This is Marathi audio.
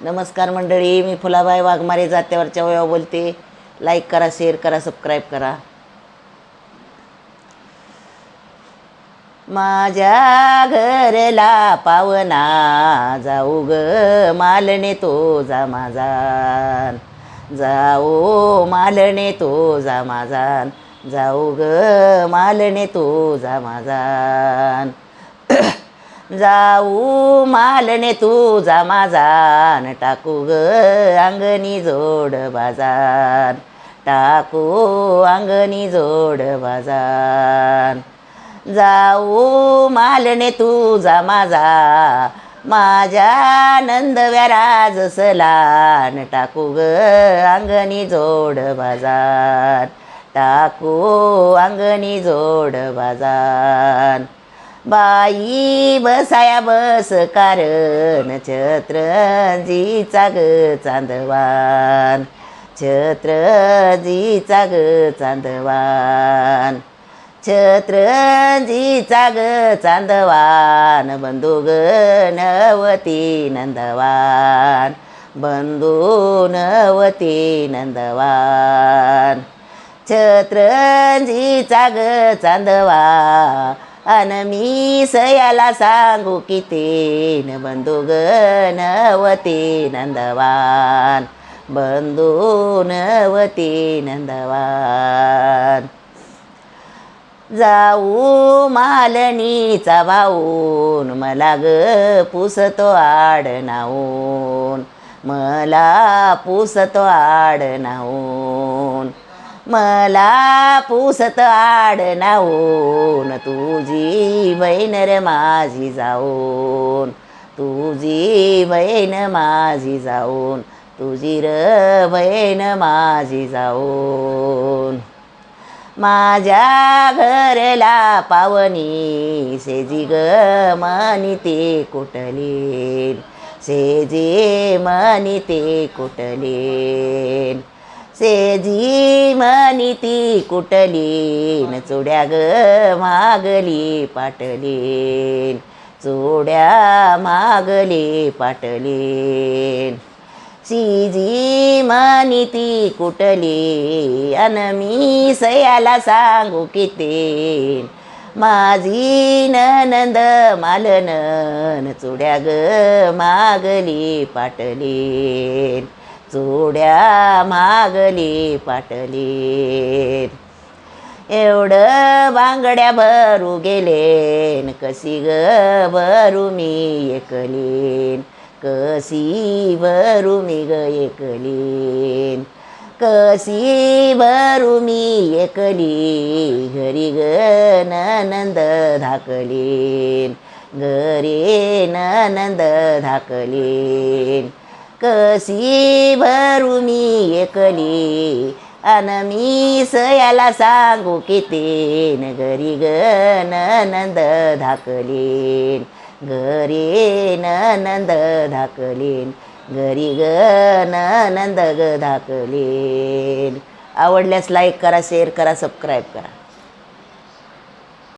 नमस्कार मंडळी मी फुलाबाई वाघमारे जात्यावरच्या वया बोलते. लाईक करा शेअर करा सबस्क्राईब करा. माझ्या घरला पावना जाऊ ग मालणे तो जा माझा जाओ मालणे तो जा माझा जाऊ ग मालणे तो जा माझा जाऊ मालने तुझा माझान टाकू ग अंगणी जोड बाजार. टाकू अंगणी जोड बाजार. जाऊ मालने तुझा माझा माझ्या नंदव्याराज सलान टाकू ग अंगणी जोड बाजार. टाकू अंगणी जोड बाजार. बाई बसाया बस कारण छत्रजीचा ग चांदवान. छत्रजीचा ग चांदवान. छत्रजीचा ग चांदवान बंधू ग नवती नंदवान. बंधू नवती नंदवान. छत्रजीचा ग चांदवा अन मी सयाला सांगू किती बंधू ग नवती नंदवान बंधू नवती नंदवान जाऊ मालणीचा भाऊन मला ग पुसतो आडनाऊन मला पुसतो आडनाऊन मला पुसत आड नाऊन तुझी बहीण रे माझी जाऊन तुझी बहीण माझी जाऊन तुझी र बहीण माझी जाऊन. माझ्या घरला पावनी सेजी ग मनी ते कुटलीन सेजी मनी ते कुटलीन. सेजी मनी ती कुटलीन चुड्या ग मागली पाटलीन चुड्या मागली पाटलीन. सीजी मनी ती कुटली अन मी सयाला सांगू किती माझी ननंद मालनन चुड्या ग मागली पाटलीन. चुड्या मागली पाटली. एवढं बांगड्या भरू गेलेन कशी ग भरू मी एकलीन? कशी भरू मी ग एकलीन? कशी भरू मी एकली घरी ग ननंद धाकलीन. घरी ननंद धाकलीन. कशी भरू मी एकली. अन मी सयाला सांगू कितीन घरी ग नंद धाकलीन घरी ननंद धाकलीन घरी ग नंद ग धाकलीन आवडल्यास लाईक करा शेअर करा सबस्क्राईब करा.